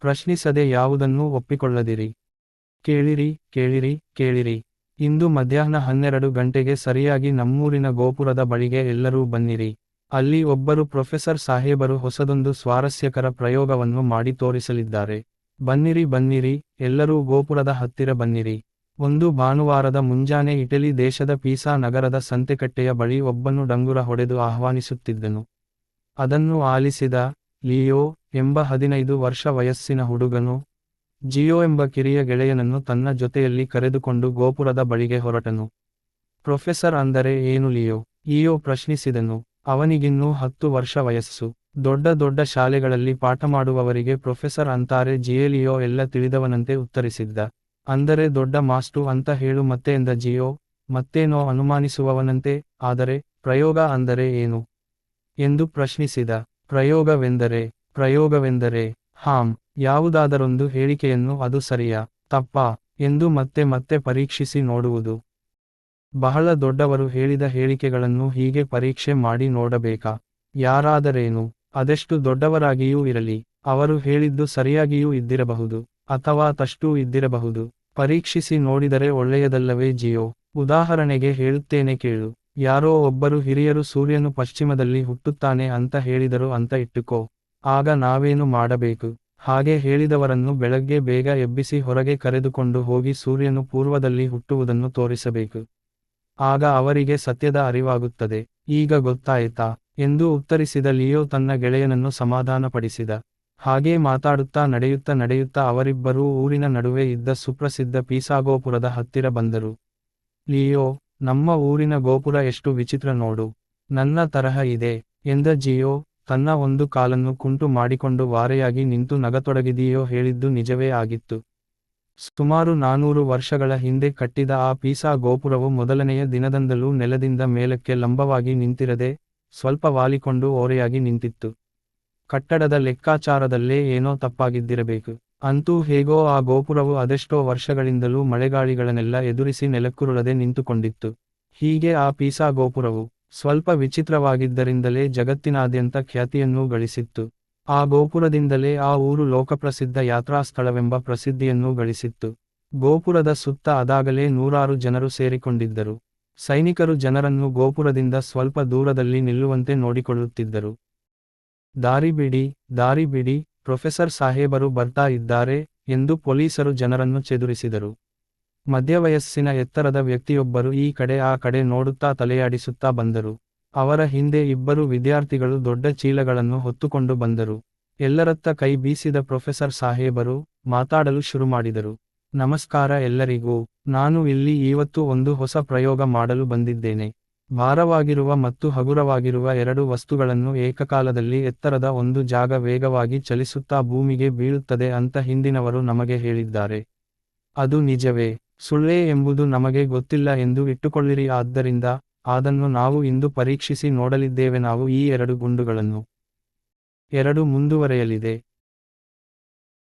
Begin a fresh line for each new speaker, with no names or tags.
ಪ್ರಶ್ನಿಸದೆ ಯಾವುದನ್ನೂ ಒಪ್ಪಿಕೊಳ್ಳದಿರಿ. ಕೇಳಿರಿ ಕೇಳಿರಿ ಕೇಳಿರಿ. ಇಂದು ಮಧ್ಯಾಹ್ನ ಹನ್ನೆರಡು ಗಂಟೆಗೆ ಸರಿಯಾಗಿ ನಮ್ಮೂರಿನ ಗೋಪುರದ ಬಳಿಗೆ ಎಲ್ಲರೂ ಬನ್ನಿರಿ. ಅಲ್ಲಿ ಒಬ್ಬರು ಪ್ರೊಫೆಸರ್ ಸಾಹೇಬರು ಹೊಸದೊಂದು ಸ್ವಾರಸ್ಯಕರ ಪ್ರಯೋಗವನ್ನು ಮಾಡಿ ತೋರಿಸಲಿದ್ದಾರೆ. ಬನ್ನಿರಿ ಬನ್ನಿರಿ, ಎಲ್ಲರೂ ಗೋಪುರದ ಹತ್ತಿರ ಬನ್ನಿರಿ. ಒಂದು ಭಾನುವಾರದ ಮುಂಜಾನೆ ಇಟಲಿ ದೇಶದ ಪೀಸಾ ನಗರದ ಸಂತೆಕಟ್ಟೆಯ ಬಳಿ ಒಬ್ಬನು ಡಂಗುರ ಹೊಡೆದು ಆಹ್ವಾನಿಸುತ್ತಿದ್ದನು. ಅದನ್ನು ಆಲಿಸಿದ ಲಿಯೋ ಎಂಬ ಹದಿನೈದು ವರ್ಷ ವಯಸ್ಸಿನ ಹುಡುಗನು, ಜಿಯೋ ಎಂಬ ಕಿರಿಯ ಗೆಳೆಯನನ್ನು ತನ್ನ ಜೊತೆಯಲ್ಲಿ ಕರೆದುಕೊಂಡು ಗೋಪುರದ ಬಳಿಗೆ ಹೊರಟನು. ಪ್ರೊಫೆಸರ್ ಅಂದರೆ ಏನು ಲಿಯೋ? ಇಯೋ ಪ್ರಶ್ನಿಸಿದನು. ಅವನಿಗಿನ್ನೂ ಹತ್ತು ವರ್ಷ ವಯಸ್ಸು. ದೊಡ್ಡ ದೊಡ್ಡ ಶಾಲೆಗಳಲ್ಲಿ ಪಾಠ ಮಾಡುವವರಿಗೆ ಪ್ರೊಫೆಸರ್ ಅಂತಾರೆ ಜಿಯೇಲಿಯೋ ಎಲ್ಲ ತಿಳಿದವನಂತೆ ಉತ್ತರಿಸಿದ್ದ. ಅಂದರೆ ದೊಡ್ಡ ಮಾಸ್ಟು ಅಂತ ಹೇಳು ಮತ್ತೆ ಎಂದ ಜಿಯೋ, ಮತ್ತೇನೋ ಅನುಮಾನಿಸುವವನಂತೆ, ಆದರೆ ಪ್ರಯೋಗ ಅಂದರೆ ಏನು? ಎಂದು ಪ್ರಶ್ನಿಸಿದ. ಪ್ರಯೋಗವೆಂದರೆ ಪ್ರಯೋಗವೆಂದರೆ, ಹಾಂ, ಯಾವುದಾದರೊಂದು ಹೇಳಿಕೆಯನ್ನು ಅದು ಸರಿಯಾ, ತಪ್ಪಾ, ಎಂದು ಮತ್ತೆ ಮತ್ತೆ ಪರೀಕ್ಷಿಸಿ ನೋಡುವುದು. ಬಹಳ ದೊಡ್ಡವರು ಹೇಳಿದ ಹೇಳಿಕೆಗಳನ್ನು ಹೀಗೆ ಪರೀಕ್ಷೆ ಮಾಡಿ ನೋಡಬೇಕಾ? ಯಾರಾದರೇನು, ಅದೆಷ್ಟು ದೊಡ್ಡವರಾಗಿಯೂ ಇರಲಿ, ಅವರು ಹೇಳಿದ್ದು ಸರಿಯಾಗಿಯೂ ಇದ್ದಿರಬಹುದು, ಅಥವಾ ತಷ್ಟೂ ಇದ್ದಿರಬಹುದು. ಪರೀಕ್ಷಿಸಿ ನೋಡಿದರೆ ಒಳ್ಳೆಯದಲ್ಲವೇ ಜಿಯೋ, ಉದಾಹರಣೆಗೆ ಹೇಳುತ್ತೇನೆ ಕೇಳು, ಯಾರೋ ಒಬ್ಬರು ಹಿರಿಯರು ಸೂರ್ಯನು ಪಶ್ಚಿಮದಲ್ಲಿ ಹುಟ್ಟುತ್ತಾನೆ ಅಂತ ಹೇಳಿದರು ಅಂತ ಇಟ್ಟುಕೋ. ಆಗ ನಾವೇನು ಮಾಡಬೇಕು? ಹಾಗೆ ಹೇಳಿದವರನ್ನು ಬೆಳಗ್ಗೆ ಬೇಗ ಎಬ್ಬಿಸಿ ಹೊರಗೆ ಕರೆದುಕೊಂಡು ಹೋಗಿ ಸೂರ್ಯನು ಪೂರ್ವದಲ್ಲಿ ಹುಟ್ಟುವುದನ್ನು ತೋರಿಸಬೇಕು. ಆಗ ಅವರಿಗೆ ಸತ್ಯದ ಅರಿವಾಗುತ್ತದೆ. ಈಗ ಗೊತ್ತಾಯಿತಾ? ಎಂದು ಉತ್ತರಿಸಿದ ಲಿಯೋ ತನ್ನ ಗೆಳೆಯನನ್ನು ಸಮಾಧಾನಪಡಿಸಿದ. ಹಾಗೇ ಮಾತಾಡುತ್ತಾ ನಡೆಯುತ್ತಾ ನಡೆಯುತ್ತಾ ಅವರಿಬ್ಬರೂ ಊರಿನ ನಡುವೆ ಇದ್ದ ಸುಪ್ರಸಿದ್ಧ ಪೀಸಾಗೋಪುರದ ಹತ್ತಿರ ಬಂದರು. ಲಿಯೋ, ನಮ್ಮ ಊರಿನ ಗೋಪುರ ಎಷ್ಟು ವಿಚಿತ್ರ ನೋಡು. ನನ್ನ ತರಹ ಇದೆ ಎಂದ ಜಿಯೋ ತನ್ನ ಒಂದು ಕಾಲನ್ನು ಕುಂಟು ಮಾಡಿಕೊಂಡು ವಾರೆಯಾಗಿ ನಿಂತು ನಗತೊಡಗಿದೆಯೋ ಹೇಳಿದ್ದು ನಿಜವೇ ಆಗಿತ್ತು. ಸುಮಾರು ನಾನೂರು ವರ್ಷಗಳ ಹಿಂದೆ ಕಟ್ಟಿದ ಆ ಪೀಸಾ ಗೋಪುರವು ಮೊದಲನೆಯ ದಿನದಂದಲೂ ನೆಲದಿಂದ ಮೇಲಕ್ಕೆ ಲಂಬವಾಗಿ ನಿಂತಿರದೆ ಸ್ವಲ್ಪ ವಾಲಿಕೊಂಡು ಓರೆಯಾಗಿ ನಿಂತಿತ್ತು. ಕಟ್ಟಡದ ಲೆಕ್ಕಾಚಾರದಲ್ಲೇ ಏನೋ ತಪ್ಪಾಗಿದ್ದಿರಬೇಕು. ಅಂತೂ ಹೇಗೋ ಆ ಗೋಪುರವು ಅದೆಷ್ಟೋ ವರ್ಷಗಳಿಂದಲೂ ಮಳೆಗಾಳಿಗಳನ್ನೆಲ್ಲ ಎದುರಿಸಿ ನೆಲಕ್ಕುರುಳದೆ ನಿಂತುಕೊಂಡಿತ್ತು. ಹೀಗೆ ಆ ಪೀಸಾ ಗೋಪುರವು ಸ್ವಲ್ಪ ವಿಚಿತ್ರವಾಗಿದ್ದರಿಂದಲೇ ಜಗತ್ತಿನಾದ್ಯಂತ ಖ್ಯಾತಿಯನ್ನೂ ಗಳಿಸಿತ್ತು. ಆ ಗೋಪುರದಿಂದಲೇ ಆ ಊರು ಲೋಕಪ್ರಸಿದ್ಧ ಯಾತ್ರಾ ಸ್ಥಳವೆಂಬ ಪ್ರಸಿದ್ಧಿಯನ್ನೂ ಗಳಿಸಿತ್ತು. ಗೋಪುರದ ಸುತ್ತ ಅದಾಗಲೇ ನೂರಾರು ಜನರು ಸೇರಿಕೊಂಡಿದ್ದರು. ಸೈನಿಕರು ಜನರನ್ನು ಗೋಪುರದಿಂದ ಸ್ವಲ್ಪ ದೂರದಲ್ಲಿ ನಿಲ್ಲುವಂತೆ ನೋಡಿಕೊಳ್ಳುತ್ತಿದ್ದರು. ದಾರಿ ಬಿಡಿ ದಾರಿ ಬಿಡಿ, ಪ್ರೊಫೆಸರ್ ಸಾಹೇಬರು ಬರ್ತಾ ಇದ್ದಾರೆ ಎಂದು ಪೊಲೀಸರು ಜನರನ್ನು ಚೆದುರಿಸಿದರು. ಮಧ್ಯವಯಸ್ಸಿನ ಎತ್ತರದ ವ್ಯಕ್ತಿಯೊಬ್ಬರು ಈ ಕಡೆ ಆ ಕಡೆ ನೋಡುತ್ತಾ ತಲೆಯಾಡಿಸುತ್ತಾ ಬಂದರು. ಅವರ ಹಿಂದೆ ಇಬ್ಬರು ವಿದ್ಯಾರ್ಥಿಗಳು ದೊಡ್ಡ ಚೀಲಗಳನ್ನು ಹೊತ್ತುಕೊಂಡು ಬಂದರು. ಎಲ್ಲರತ್ತ ಕೈ ಬೀಸಿದ ಪ್ರೊಫೆಸರ್ ಸಾಹೇಬರು ಮಾತಾಡಲು ಶುರು ಮಾಡಿದರು. ನಮಸ್ಕಾರ ಎಲ್ಲರಿಗೂ, ನಾನು ಇಲ್ಲಿ ಇವತ್ತು ಒಂದು ಹೊಸ ಪ್ರಯೋಗ ಮಾಡಲು ಬಂದಿದ್ದೇನೆ. ಭಾರವಾಗಿರುವ ಮತ್ತು ಹಗುರವಾಗಿರುವ ಎರಡು ವಸ್ತುಗಳನ್ನು ಏಕಕಾಲದಲ್ಲಿ ಎತ್ತರದ ಒಂದು ಜಾಗ ವೇಗವಾಗಿ ಚಲಿಸುತ್ತಾ ಭೂಮಿಗೆ ಬೀಳುತ್ತದೆ ಅಂತ ಹಿಂದಿನವರು ನಮಗೆ ಹೇಳಿದ್ದಾರೆ. ಅದು ನಿಜವೇ? ಸುಳ್ಳೇ ಎಂಬುದು ನಮಗೆ ಗೊತ್ತಿಲ್ಲ ಎಂದು ಇಟ್ಟುಕೊಳ್ಳಿರಿ. ಆದ್ದರಿಂದ ಅದನ್ನು ನಾವು ಇಂದು ಪರೀಕ್ಷಿಸಿ ನೋಡಲಿದ್ದೇವೆ. ನಾವು ಈ ಎರಡು ಗುಂಡುಗಳನ್ನು ಎರಡು ಮುಂದುವರೆಯಲಿದೆ.